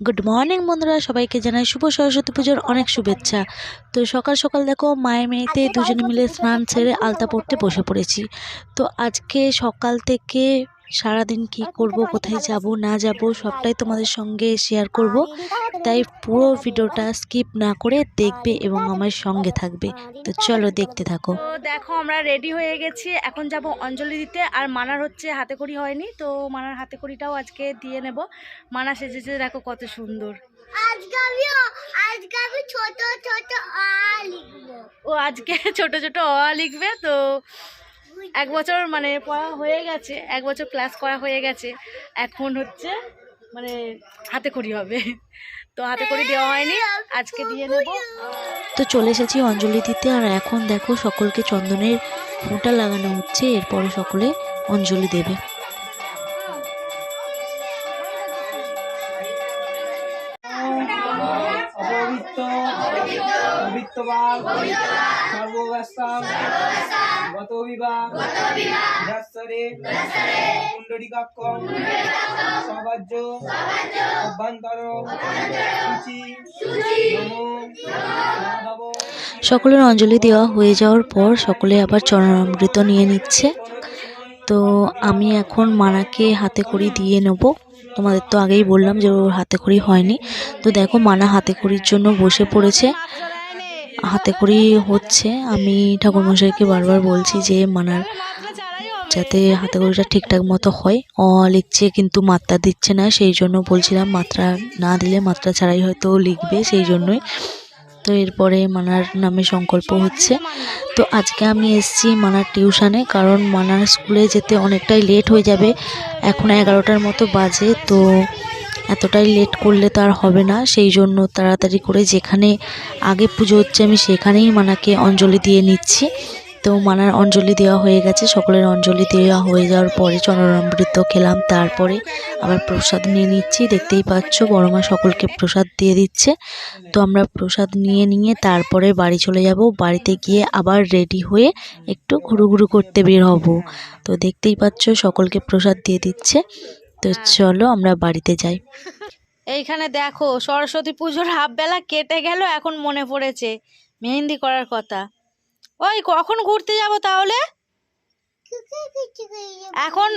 Good morning বন্ধুরা। সবাইকে জানাই শুভ সরস্বতী পুজোর অনেক শুভেচ্ছা। তো সকাল সকাল দেখো মায়ের মেয়েতে দুজনে মিলে স্নান সেরে আলতা পড়তে বসে পড়েছি। তো আজকে সকাল থেকে সারাদিন কি করব কোথায় যাব না যাব সবটাই তোমাদের সঙ্গে শেয়ার করব। তাই পুরো ভিডিওটা স্কিপ না করে দেখবে এবং আমার সঙ্গে থাকবে। তো চলো দেখতে থাকো। তো দেখো আমরা রেডি হয়ে গেছি। এখন যাব অঞ্জলি দিতে। আর মানার হচ্ছে হাতে করি হয়নি তো মানার হাতে করিটাও আজকে দিয়ে নেব। মানা সেজেছে দেখো কত সুন্দর। ও আজকে ছোট ছোট অ লিখবে তো এক বছর মানে পড়া হয়ে গেছে, এক বছর ক্লাস করা হয়ে গেছে। এখন হচ্ছে মানে হাতে করি হবে। তো হাতে করি দেওয়া হয়নি, আজকে দিয়ে নেব তো চলে এসেছি অঞ্জলি দিতে, আর এখন দেখো সকলকে চন্দনের ফোঁটা লাগানো হচ্ছে, এরপরে সকলে অঞ্জলি দেবে। গত বিবাহ সবাজ্য অভ্যন্তর। সূচি। নমো। সকলের অঞ্জলি দেওয়া হয়ে যাওয়ার পর সকলে আবার চরণামৃত নিয়ে নিচ্ছে। তো আমি এখন মানাকে হাতে করি দিয়ে নেব। তোমাদের তো আগেই বললাম যে ওর হাতে করি হয়নি। তো দেখো মানা হাতে করির জন্য বসে পড়েছে। হাতে করি হচ্ছে। আমি ঠাকুরমশাইকে বারবার বলছি যে, মানার, যাতে হাতে করিটা ঠিকঠাক মতো হয়। অ লিখছে কিন্তু মাত্রা দিচ্ছে না, সেই জন্য বলছিলাম মাত্রা না দিলে মাত্রা ছাড়াই হয়তো লিখবে, সেই জন্যই। তো এরপরে মানার নামে সংকল্প হচ্ছে। তো আজকে আমি এসেছি মানার টিউশানে, কারণ মানার স্কুলে যেতে অনেকটাই লেট হয়ে যাবে। এখন এগারোটার মতো বাজে, তো এতটাই লেট করলে তো আর হবে না। সেই জন্য তাড়াতাড়ি করে যেখানে আগে পুজো হচ্ছে আমি সেখানেই মানাকে অঞ্জলি দিয়ে নিচ্ছি। তো মানার অঞ্জলি দেওয়া হয়ে গেছে। সকলের অঞ্জলি দেওয়া হয়ে যাওয়ার পরে চরণামৃত খেলাম। তারপরে আবার প্রসাদ নিয়ে নিচ্ছি। দেখতেই পাচ্ছ বড় মা সকলকে প্রসাদ দিয়ে দিচ্ছে। তো আমরা প্রসাদ নিয়ে নিয়ে তারপরে বাড়ি চলে যাব। বাড়িতে গিয়ে আবার রেডি হয়ে একটু ঘুরু ঘুরু করতে বের হব। তো দেখতেই পাচ্ছ সকলকে প্রসাদ দিয়ে দিচ্ছে। তো চলো আমরা বাড়িতে যাই। এইখানে দেখো সরস্বতী পুজোর হাফ বেলা কেটে গেল এখন মনে পড়েছে মেহেন্দি করার কথা। ওই কখন ঘুরতে যাব তাহলে? এখন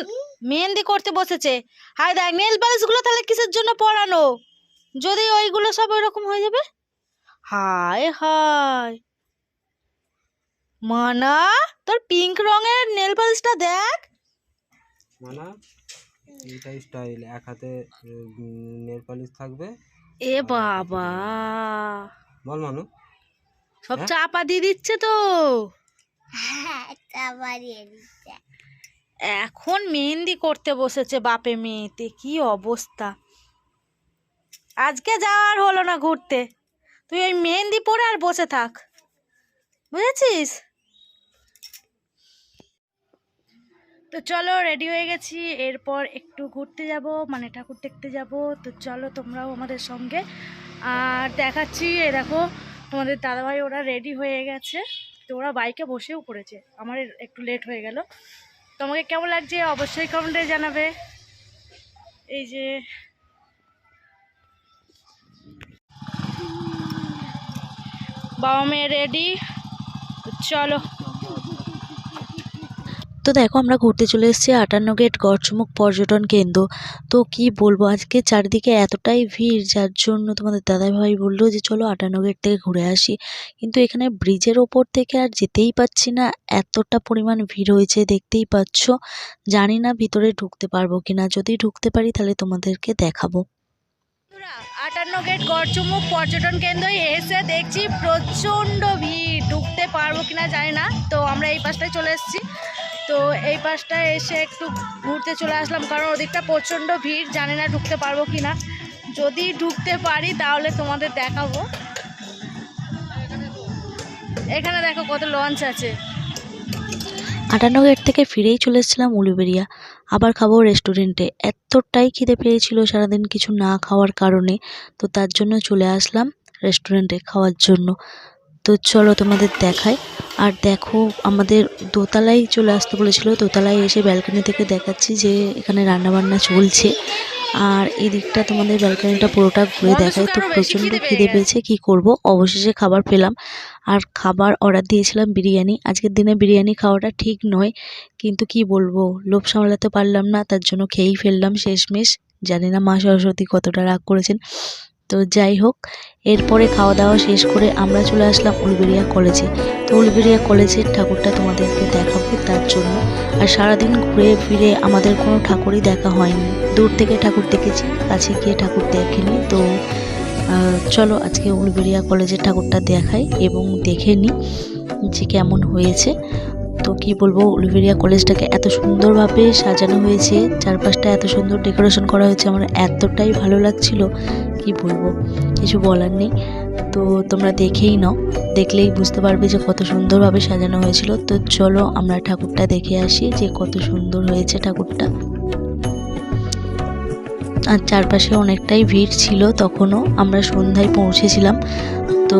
মেহেন্দি করতে বসেছে। হাই দেখ নেল পালিশগুলো তাহলে কিসের জন্য পরানো? যদি ওইগুলো সব ওইরকম হয়ে যাবে? হায় হায়। মানা তোর পিঙ্ক রঙের নেল পালিশটা দেখ। মানা? এইটা স্টাইল এক হাতে নেল পালিশ থাকবে এ বাবা! বল মানু। সব হ্যাঁ? চাপা দিয়ে দিচ্ছে তো? বাড়িয়ে এখন মেহেন্দি করতে বসেছে বাপে মেয়েতে কি অবস্থা? আজকে যাওয়ার হলো না ঘুরতে। তুই ওই মেহেন্দি পরে আর বসে থাক। বুঝেছিস? তো চলো রেডি হয়ে গেছি। এরপর একটু ঘুরতে যাব মানে ঠাকুর দেখতে যাব। তো চলো তোমরাও আমাদের সঙ্গে। আর দেখাচ্ছি, এ দেখো, তোমাদের দাদাভাই ওরা রেডি হয়ে গেছে। তো ওরা বাইকে বসেও পড়েছে। আমার একটু লেট হয়ে গেল। তোমাকে কেমন লাগছে অবশ্যই কমেন্টে জানাবে। এই যে। বাবা মেয়ে রেডি চলো। তো দেখো আমরা ঘুরতে চলে এসেছি আটান্ন গেট গড়চমুখ পর্যটন কেন্দ্র। তো কি বলব, আজকে চারিদিকে এতটাই ভিড় যার জন্য তোমাদের দাদাভাই বলল যে চলো আটান্ন গেট থেকে ঘুরে আসি। কিন্তু এখানে ব্রিজের ওপর থেকে আর যেতেই পাচ্ছি না, এতটা পরিমাণ ভিড় হয়েছে, দেখতেই পাচ্ছ। জানি না ভিতরে ঢুকতে পারব কিনা, যদি ঢুকতে পারি তাহলে তোমাদেরকে দেখাবো। আটান্ন গেট গড়চুমুখ পর্যটন কেন্দ্রে এসে দেখছি প্রচণ্ড ভিড়। ঢুকতে পারব কিনা জানি না। তো আমরা এই পাশটায় চলে এসেছি। তো এই পাশটায় এসে একটু ঘুরতে চলে আসলাম, কারণ ওদিকটা প্রচণ্ড ভিড়, জানি না ঢুকতে পারব কি না যদি ঢুকতে পারি, তাহলে তোমাদের দেখাবো। এখানে দেখো কত লঞ্চ আছে। আটান্ন গেট থেকে ফিরেই চলে এসেছিলাম উলুবেরিয়া। আবার খাব রেস্টুরেন্টে। এতটাই খিদে পেয়েছিল সারাদিন কিছু না খাওয়ার কারণে, তো তার জন্য চলে আসলাম রেস্টুরেন্টে খাওয়ার জন্য। তো চলো তোমাদের দেখাই আর দেখো আমাদের দোতলায় চলে আসতে বলেছিল। দোতলায় এসে ব্যালকনি থেকে দেখাচ্ছি যে এখানে রান্নাবান্না চলছে। আর এদিকটা তোমাদের ব্যালকনিটা পুরোটা ঘুরে দেখাই তো প্রচণ্ড খিদে পেয়েছে। কি করব? অবশেষে খাবার পেলাম। আর খাবার অর্ডার দিয়েছিলাম বিরিয়ানি। আজকের দিনে বিরিয়ানি খাওয়াটা ঠিক নয়। কিন্তু কি বলব? লোভ সামলাতে পারলাম না। তার জন্য খেয়েই ফেললাম শেষমেশ। জানি না মা সরস্বতী কতটা রাগ করেছেন। তো যাই হোক, এরপরে খাওয়া দাওয়া শেষ করে আমরা চলে আসলাম উলবেরিয়া কলেজে। তো উলবেরিয়া কলেজের ঠাকুরটা তোমাদেরকে দেখাবো তার জন্য। আর সারাদিন ঘুরে ফিরে আমাদের কোনো ঠাকুরই দেখা হয়নি। দূর থেকে ঠাকুর দেখেছি, কাছে গিয়ে ঠাকুর দেখিনি। তো চলো আজকে উলবেরিয়া কলেজের ঠাকুরটা দেখাই এবং দেখে নিই যে কেমন হয়েছে। কি বলব, উলবেরিয়া কলেজটাকে এত সুন্দরভাবে সাজানো হয়েছে, চারপাশটা এত সুন্দর ডেকোরেশন করা হয়েছে, আমার এতটাই ভালো লাগছিল, কি বলব, কিছু বলার নেই। তো তোমরা দেখেই নাও, দেখলেই বুঝতে পারবে যে কত সুন্দরভাবে সাজানো হয়েছিল। তো চলো আমরা ঠাকুরটা দেখে আসি যে কত সুন্দর হয়েছে ঠাকুরটা। আর চারপাশে অনেকটাই ভিড় ছিল তখনও, আমরা সন্ধ্যায় পৌঁছেছিলাম। তো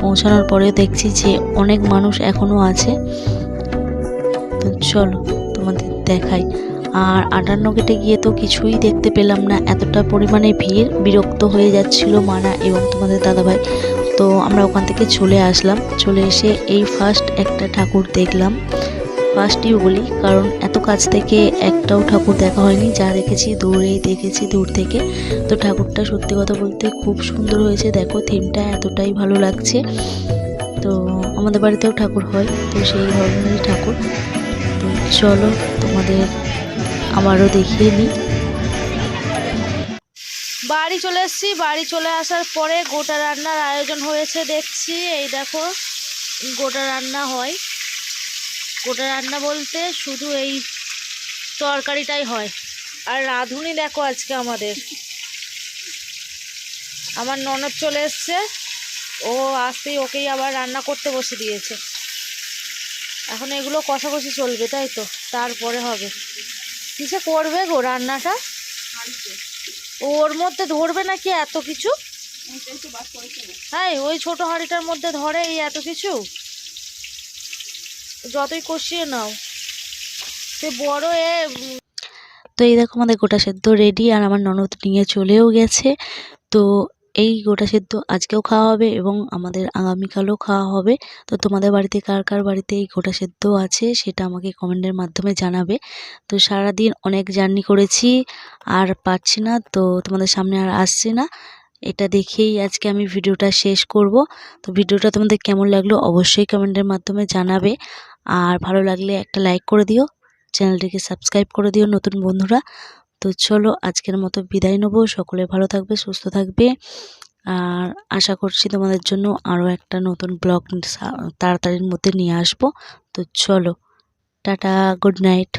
পৌঁছানোর পরে দেখছি যে অনেক মানুষ এখনও আছে। তো চলো, তোমাদের দেখাই। আর আটান্ন গেটে গিয়ে তো কিছুই দেখতে পেলাম না। এতটা পরিমাণে ভিড়, বিরক্ত হয়ে যাচ্ছিল মানা এবং তোমাদের দাদাভাই। তো আমরা ওখান থেকে চলে আসলাম। চলে এসে এই ফার্স্ট একটা ঠাকুর দেখলাম। ফার্স্টই বলি কারণ এত কাছ থেকে একটাও ঠাকুর দেখা হয়নি। যা দেখেছি দূরেই দেখেছি, দূর থেকে। তো ঠাকুরটা সত্যি কথা বলতে খুব সুন্দর হয়েছে। দেখো থিমটা এতটাই ভালো লাগছে। তো আমাদের বাড়িতেও ঠাকুর হয়। তো সেই ধরনেরই ঠাকুর। চলো, তোমাদের আবারও দেখিয়ে নিই বাড়ি চলে এসেছি। বাড়ি চলে আসার পরে গোটা রান্নার আয়োজন হয়েছে, দেখছি। এই দেখো, গোটা রান্না হয়। গোটা রান্না বলতে শুধু এই তরকারিটাই হয়। আর রাঁধুনি দেখো আজকে আমাদের। আমার ননদ চলে এসছে। ও আসতেই ওকেই আবার রান্না করতে বসে দিয়েছে। এখন এগুলো কষাকষি চলবে তাই তো? তারপরে হবে। কিসে করবে গো রান্নাটা? ওর মধ্যে ধরবে নাকি এত কিছু? হ্যাঁ ওই ছোট হাঁড়িটার মধ্যে ধরে এই এত কিছু? যতই কষিয়ে নাও। সে বড় এ তো এই দেখো আমাদের গোটা সেদ্ধ রেডি আর আমার ননদ নিয়ে চলেও গেছে। তো এই গোটা সেদ্ধ আজকেও খাওয়া হবে এবং আমাদের আগামীকালও খাওয়া হবে। তো তোমাদের বাড়িতে কার কার বাড়িতে এই গোটা সেদ্ধ আছে সেটা আমাকে কমেন্টের মাধ্যমে জানাবে। তো সারাদিন অনেক জার্নি করেছি, আর পাচ্ছি না, তো তোমাদের সামনে আর আসছি না। এটা দেখেই আজকে আমি ভিডিওটা শেষ করব। তো ভিডিওটা তোমাদের কেমন লাগল অবশ্যই কমেন্টের মাধ্যমে জানাবে। আর ভালো লাগলে একটা লাইক করে দিও চ্যানেলটিকে সাবস্ক্রাইব করে দিও নতুন বন্ধুরা। তো চলো আজকের মতো বিদায় নেব। সকলে ভালো থাকবে, সুস্থ থাকবে। আর আশা করছি তোমাদের জন্য আরও একটা নতুন ব্লগ তাড়াতাড়ির মধ্যে নিয়ে আসব। তো চলো, টাটা, গুড নাইট।